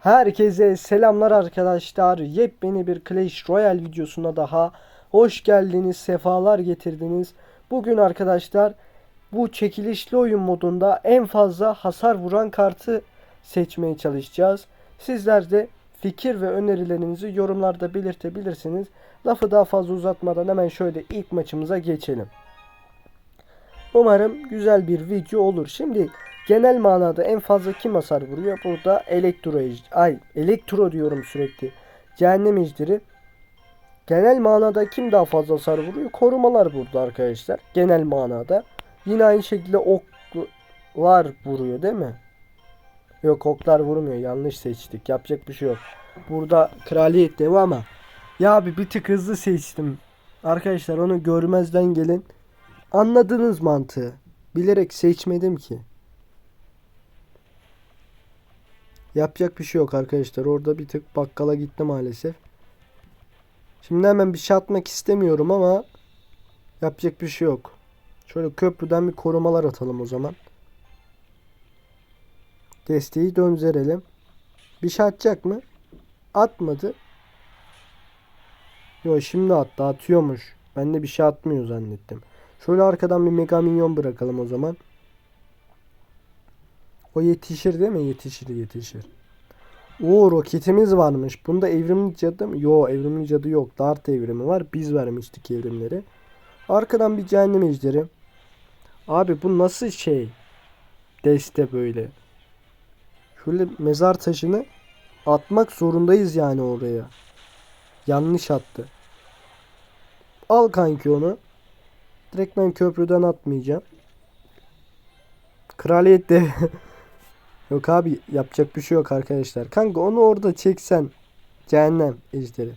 Herkese selamlar arkadaşlar. Yepyeni bir Clash Royale videosuna daha hoş geldiniz, sefalar getirdiniz. Bugün arkadaşlar bu çekilişli oyun modunda en fazla hasar vuran kartı seçmeye çalışacağız. Sizler de fikir ve önerilerinizi yorumlarda belirtebilirsiniz. Lafı daha fazla uzatmadan hemen şöyle ilk maçımıza geçelim. Umarım güzel bir video olur. Şimdi genel manada en fazla kim hasar vuruyor? Burada elektro ay elektro diyorum sürekli. Cehennem ejderi. Genel manada kim daha fazla hasar vuruyor? Korumalar burada arkadaşlar. Genel manada. Yine aynı şekilde oklar vuruyor değil mi? Yok oklar vurmuyor. Yanlış seçtik. Yapacak bir şey yok. Burada kraliyet devi ama ya abi bir tık hızlı seçtim. Arkadaşlar onu görmezden gelin. Anladınız mantığı. Bilerek seçmedim ki. Yapacak bir şey yok arkadaşlar. Orada bir tık bakkala gitti maalesef. Şimdi hemen bir şey atmak istemiyorum ama yapacak bir şey yok. Şöyle köprüden bir korumalar atalım o zaman. Desteği dönzerelim. Bir şey atacak mı? Atmadı. Yo şimdi attı. Atıyormuş. Ben de bir şey atmıyor zannettim. Şöyle arkadan bir mega minyon bırakalım o zaman. O yetişir değil mi? Yetişir yetişir. Oo roketimiz varmış. Bunda evrimli cadı mı? Yo evrimli cadı yok. Dart evrimi var. Biz vermiştik evrimleri. Arkadan bir cehennem ejderi. Abi bu nasıl şey? Deste böyle. Şöyle mezar taşını atmak zorundayız yani oraya. Yanlış attı. Al kanki onu. Direkt ben köprüden atmayacağım. Kraliyet de Yok abi yapacak bir şey yok arkadaşlar. Kanka onu orada çeksen cehennem ejderi.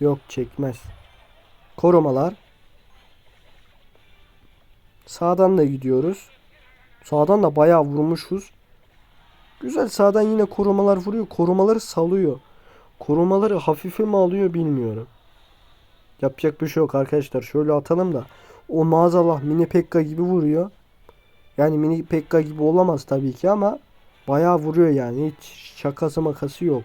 Yok çekmez. Korumalar. Sağdan da gidiyoruz. Sağdan da bayağı vurmuşuz. Güzel sağdan yine korumalar vuruyor. Korumaları salıyor. Korumaları hafife mi alıyor bilmiyorum. Yapacak bir şey yok arkadaşlar. Şöyle atalım da. O maazallah mini pekka gibi vuruyor. Yani mini pekka gibi olamaz tabii ki ama bayağı vuruyor yani. Hiç şakası makası yok.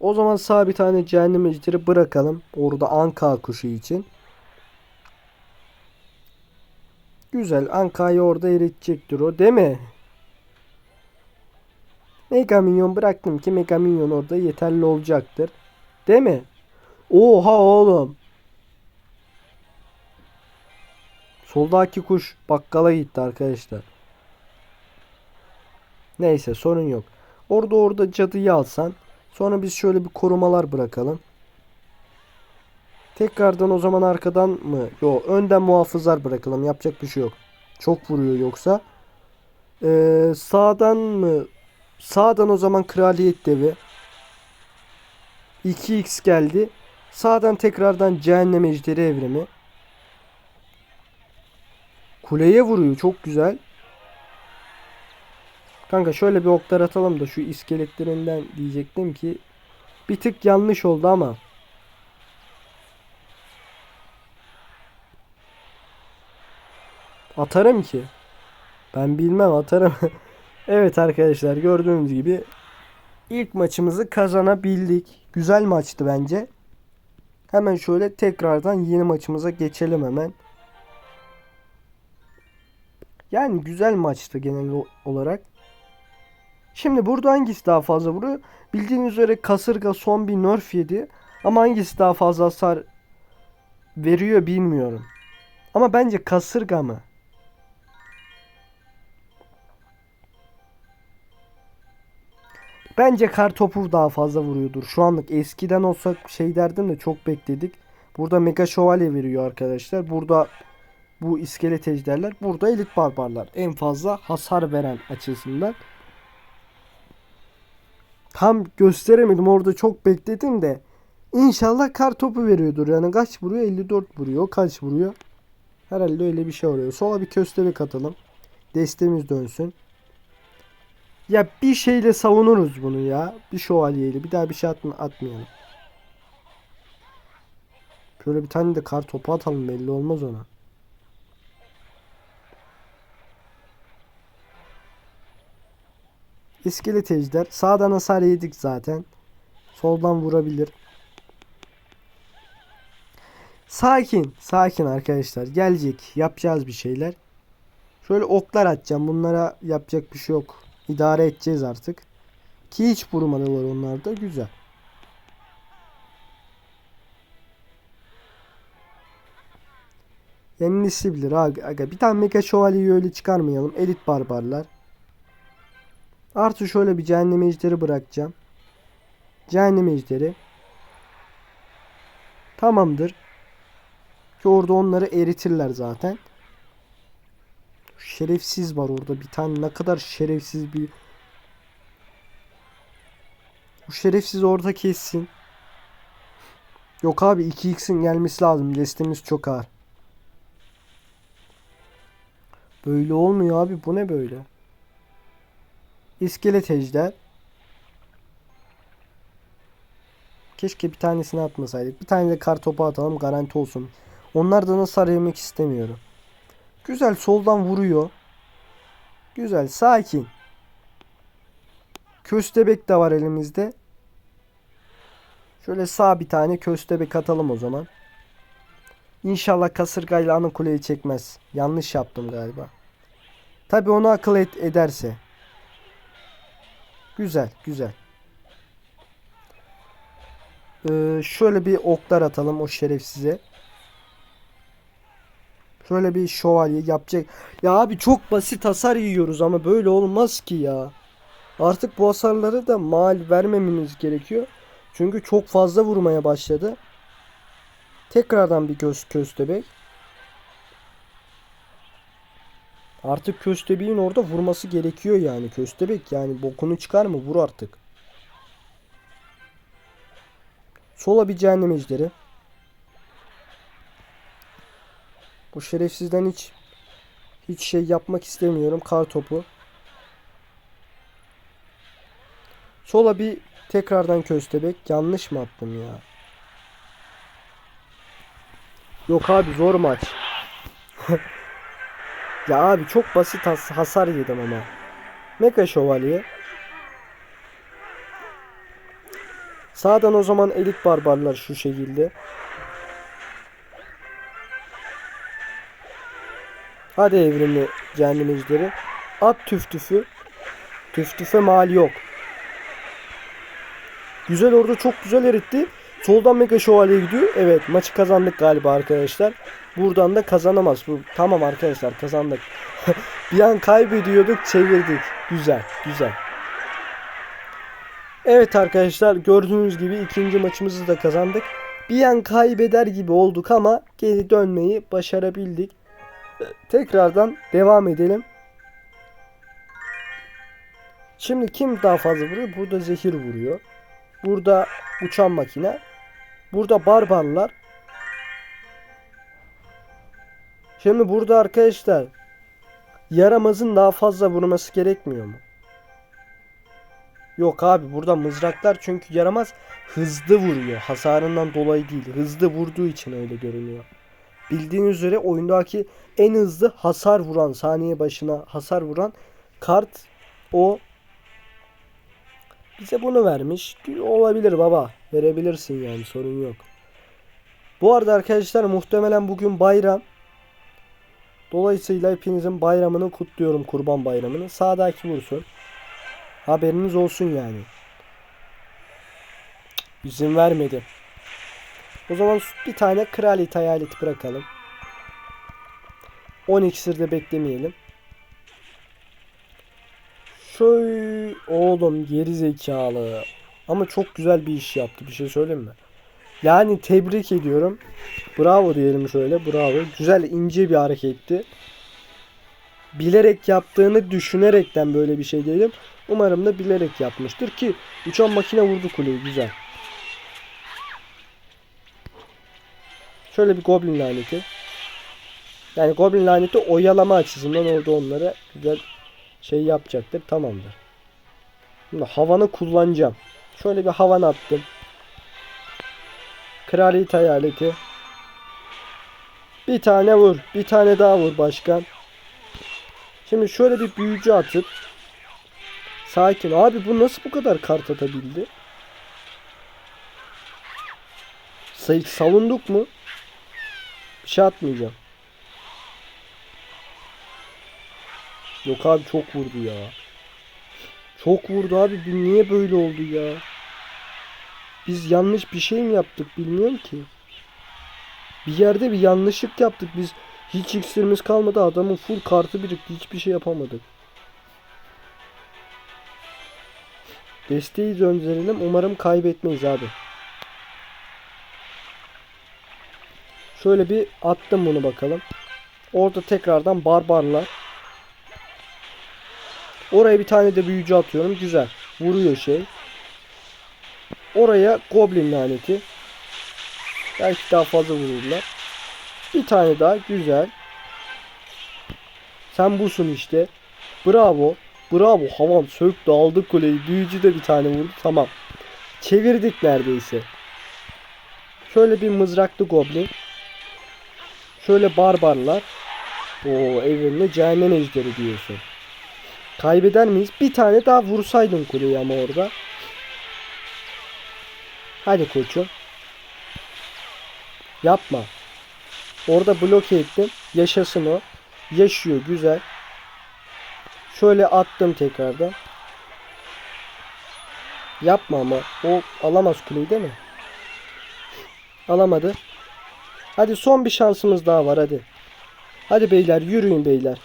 O zaman sağ bir tane cehennem ejderi bırakalım. Orada anka kuşu için. Güzel. Anka'yı orada eritecektir o değil mi? Mega Minyon bıraktım ki Mega Minyon orada yeterli olacaktır. Değil mi? Oha oğlum. Soldaki kuş bakkala gitti arkadaşlar. Neyse sorun yok. Orada orada cadıyı alsan. Sonra biz şöyle bir korumalar bırakalım. Tekrardan o zaman arkadan mı? Yok önden muhafızlar bırakalım. Yapacak bir şey yok. Çok vuruyor yoksa. Ee, sağdan mı? Sağdan o zaman kraliyet devi. 2x geldi. Sağdan tekrardan cehennem ejderi evrimi. Kuleye vuruyor. Çok güzel. Kanka şöyle bir oklar atalım da şu iskeletlerinden diyecektim ki bir tık yanlış oldu ama atarım ki. Ben bilmem atarım. evet arkadaşlar gördüğünüz gibi ilk maçımızı kazanabildik. Güzel maçtı bence. Hemen şöyle tekrardan yeni maçımıza geçelim hemen. Yani güzel maçtı genel olarak. Şimdi burada hangisi daha fazla vuruyor? Bildiğiniz üzere kasırga son bir nerf yedi. Ama hangisi daha fazla hasar veriyor bilmiyorum. Ama bence kasırga mı? Bence kar topu daha fazla vuruyordur. Şu anlık eskiden olsa şey derdim de çok bekledik. Burada mega şövalye veriyor arkadaşlar. Burada bu iskelet ejderler. Burada elit barbarlar. En fazla hasar veren açısından. Tam gösteremedim. Orada çok bekledim de. İnşallah kar topu veriyordur. Yani kaç vuruyor? 54 vuruyor. Kaç vuruyor? Herhalde öyle bir şey oluyor. Sola bir köstebek atalım. Destemiz dönsün. Ya bir şeyle savunuruz bunu ya. Bir şövalyeyle. Bir daha bir şey atma, atmayalım. Şöyle bir tane de kar topu atalım. Belli olmaz ona. İskelet. Sağdan hasar yedik zaten. Soldan vurabilir. Sakin. Sakin arkadaşlar. Gelecek. Yapacağız bir şeyler. Şöyle oklar atacağım. Bunlara yapacak bir şey yok. İdare edeceğiz artık. Ki hiç vurmadılar onlar da. Güzel. Yenisi bilir aga. Bir tane mega şövalyeyi öyle çıkarmayalım. Elit barbarlar. Artı şöyle bir cehennem ejderi bırakacağım. Cehennem ejderi. Tamamdır. Ki orada onları eritirler zaten. Şerefsiz var orada bir tane ne kadar şerefsiz bir Bu şerefsiz orada kessin. Yok abi 2x'in gelmesi lazım. Destemiz çok ağır. Böyle olmuyor abi. Bu ne böyle? İskelet ejder. Keşke bir tanesini atmasaydık. Bir tane de kar topu atalım garanti olsun. Onlardan hasar yemek istemiyorum. Güzel soldan vuruyor. Güzel sakin. Köstebek de var elimizde. Şöyle sağ bir tane köstebek atalım o zaman. İnşallah kasırgayla ana kuleyi çekmez. Yanlış yaptım galiba. Tabi onu akıl et ederse. Güzel güzel. Ee, şöyle bir oklar atalım o şerefsize. Şöyle bir şövalye yapacak. Ya abi çok basit hasar yiyoruz ama böyle olmaz ki ya. Artık bu hasarları da mal vermememiz gerekiyor. Çünkü çok fazla vurmaya başladı. Tekrardan bir göz köstebek. Artık köstebeğin orada vurması gerekiyor yani. Köstebek yani bokunu çıkar mı? Vur artık. Sola bir cehennem ejderi. Bu şerefsizden hiç hiç şey yapmak istemiyorum. Kar topu. Sola bir tekrardan köstebek. Yanlış mı attım ya? Yok abi zor maç. ya abi çok basit has hasar yedim ama. Mega şövalye. Sağdan o zaman elit barbarlar şu şekilde. Hadi evrimli cehennem ejderi. At tüf tüfü. Tüf tüfe mal yok. Güzel orada çok güzel eritti. Soldan mega şövalye gidiyor. Evet maçı kazandık galiba arkadaşlar. Buradan da kazanamaz. Bu, tamam arkadaşlar kazandık. bir an kaybediyorduk çevirdik. Güzel güzel. Evet arkadaşlar gördüğünüz gibi ikinci maçımızı da kazandık. Bir an kaybeder gibi olduk ama geri dönmeyi başarabildik. Tekrardan devam edelim. Şimdi kim daha fazla vuruyor? Burada zehir vuruyor. Burada uçan makine. Burada barbarlar. Şimdi burada arkadaşlar yaramazın daha fazla vurması gerekmiyor mu? Yok abi burada mızraklar çünkü yaramaz hızlı vuruyor. Hasarından dolayı değil. Hızlı vurduğu için öyle görünüyor. Bildiğiniz üzere oyundaki en hızlı hasar vuran saniye başına hasar vuran kart o bize bunu vermiş. Olabilir baba. Verebilirsin yani sorun yok. Bu arada arkadaşlar muhtemelen bugün bayram. Dolayısıyla hepinizin bayramını kutluyorum kurban bayramını. Sağdaki vursun. Haberiniz olsun yani. İzin vermedi. O zaman bir tane kraliyet hayaleti bırakalım. 10 iksirde beklemeyelim. Şöyle oğlum geri zekalı. Ama çok güzel bir iş yaptı. Bir şey söyleyeyim mi? Yani tebrik ediyorum. Bravo diyelim şöyle. Bravo. Güzel ince bir hareketti. Bilerek yaptığını düşünerekten böyle bir şey dedim. Umarım da bilerek yapmıştır ki uçan makine vurdu kuleyi güzel. Şöyle bir goblin laneti. Yani goblin laneti oyalama açısından orada onlara güzel şey yapacaktır. Tamamdır. Şimdi havanı kullanacağım. Şöyle bir havan attım. Kraliyet hayaleti. Bir tane vur. Bir tane daha vur başkan. Şimdi şöyle bir büyücü atıp Sakin. Abi bu nasıl bu kadar kart atabildi? Sayık savunduk mu? Bir şey atmayacağım. Yok abi çok vurdu ya. Çok vurdu abi. Bu niye böyle oldu ya? Biz yanlış bir şey mi yaptık bilmiyorum ki. Bir yerde bir yanlışlık yaptık biz. Hiç iksirimiz kalmadı. Adamın full kartı birikti. Hiçbir şey yapamadık. Desteği gönderelim. Umarım kaybetmeyiz abi. Şöyle bir attım bunu bakalım. Orada tekrardan barbarlar. Oraya bir tane de büyücü atıyorum. Güzel. Vuruyor şey. Oraya goblin laneti. Belki daha fazla vururlar. Bir tane daha. Güzel. Sen busun işte. Bravo. Bravo. Havan söktü aldı kuleyi. Büyücü de bir tane vurdu. Tamam. Çevirdik neredeyse. Şöyle bir mızraklı goblin. Şöyle barbarlar. O evrimli cehennem ejderi diyorsun. Kaybeder miyiz? Bir tane daha vursaydın kuleyi ama orada. Hadi koçum. Yapma. Orada bloke ettim. Yaşasın o. Yaşıyor. Güzel. Şöyle attım tekrardan. Yapma ama. O alamaz kuleyi değil mi? Alamadı. Hadi son bir şansımız daha var hadi. Hadi beyler yürüyün beyler.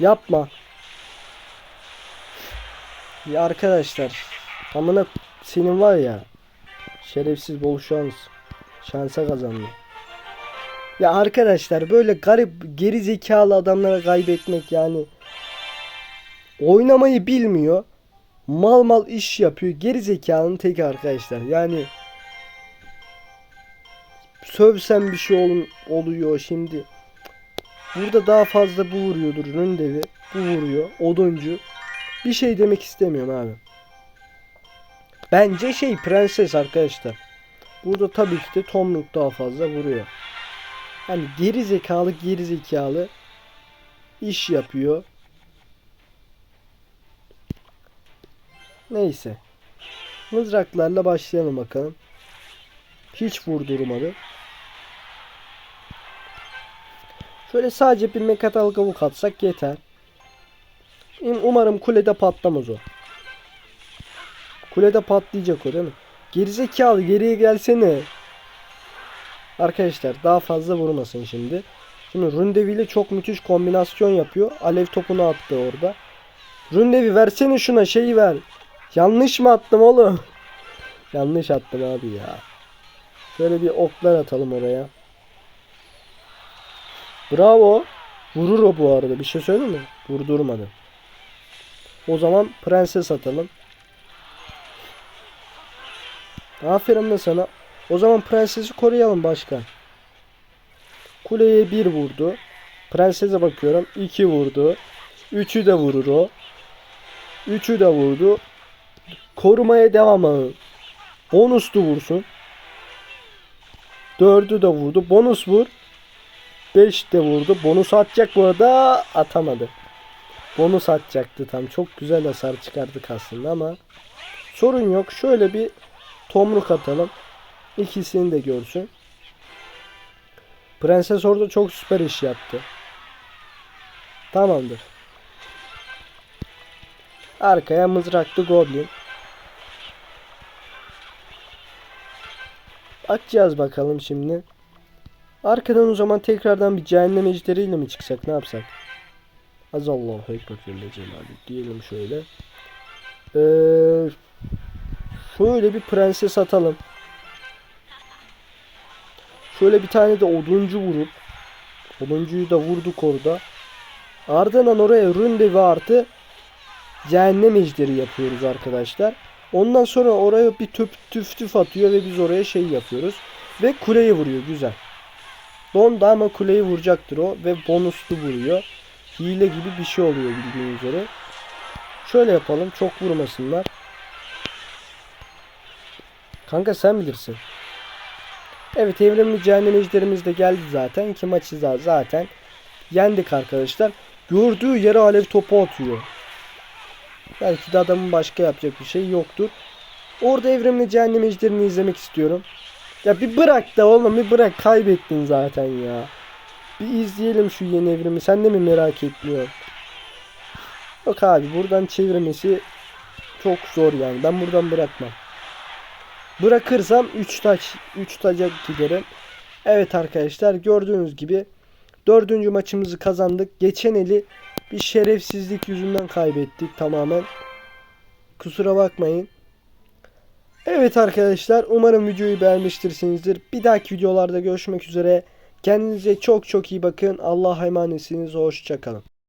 Yapma. Ya arkadaşlar. Amına senin var ya. Şerefsiz bol şans. Şansa kazandı. Ya arkadaşlar böyle garip geri zekalı adamlara kaybetmek yani oynamayı bilmiyor. Mal mal iş yapıyor. Geri zekalının tek arkadaşlar. Yani sövsem bir şey ol, oluyor şimdi. Burada daha fazla bu vuruyordur Ründevi. Bu vuruyor. Oduncu. Bir şey demek istemiyorum abi. Bence şey prenses arkadaşlar. Burada tabii ki de Tomruk daha fazla vuruyor. Hani geri zekalı geri zekalı iş yapıyor. Neyse. Mızraklarla başlayalım bakalım. Hiç vurdurmadı. Şöyle sadece bir mekatal kavuk atsak yeter. Umarım kulede patlamaz o. Kulede patlayacak o değil mi? Gerizekalı geriye gelsene. Arkadaşlar daha fazla vurmasın şimdi. Şimdi Rundevi ile çok müthiş kombinasyon yapıyor. Alev topunu attı orada. Rundevi versene şuna şeyi ver. Yanlış mı attım oğlum? Yanlış attım abi ya. Şöyle bir oklar atalım oraya. Bravo. Vurur o bu arada. Bir şey söyleyeyim mi? Vurdurmadı. O zaman prenses atalım. Aferin de sana. O zaman prensesi koruyalım başkan. Kuleye bir vurdu. Prensese bakıyorum. iki vurdu. Üçü de vurur o. Üçü de vurdu. Korumaya devam edin. Bonuslu vursun. Dördü de vurdu. Bonus vur. Beş de vurdu. Bonus atacak bu arada. Atamadı. Bonus atacaktı tam. Çok güzel hasar çıkardık aslında ama sorun yok. Şöyle bir tomruk atalım. İkisini de görsün. Prenses orada çok süper iş yaptı. Tamamdır. Arkaya mızraklı goblin. Açacağız bakalım şimdi. Arkadan o zaman tekrardan bir cehennem ejderiyle mi çıksak ne yapsak? Az Allahu Ekber Celle Celaluhu diyelim şöyle. Ee, şöyle bir prenses atalım. Şöyle bir tane de oduncu vurup oduncuyu da vurduk orada. Ardından oraya ründe ve artı cehennem ejderi yapıyoruz arkadaşlar. Ondan sonra oraya bir tüp tüf tüf atıyor ve biz oraya şey yapıyoruz. Ve kuleyi vuruyor güzel. Donda ama kuleyi vuracaktır o ve bonuslu vuruyor. Hile gibi bir şey oluyor bildiğiniz üzere. Şöyle yapalım çok vurmasınlar. Kanka sen bilirsin. Evet evrimli cehennem ejderimiz de geldi zaten. Ki maçı zaten yendik arkadaşlar. Gördüğü yere alev topu atıyor. Belki de adamın başka yapacak bir şey yoktur. Orada evrimli cehennem ejderini izlemek istiyorum. Ya bir bırak da oğlum bir bırak kaybettin zaten ya. Bir izleyelim şu yeni evrimi. Sen de mi merak etmiyorsun? Yok abi buradan çevirmesi çok zor yani. Ben buradan bırakmam. Bırakırsam 3 taç 3 taca giderim. Evet arkadaşlar gördüğünüz gibi dördüncü maçımızı kazandık. Geçen eli bir şerefsizlik yüzünden kaybettik tamamen. Kusura bakmayın. Evet arkadaşlar umarım videoyu beğenmiştirsinizdir. Bir dahaki videolarda görüşmek üzere. Kendinize çok çok iyi bakın. Allah'a emanetsiniz. Hoşçakalın.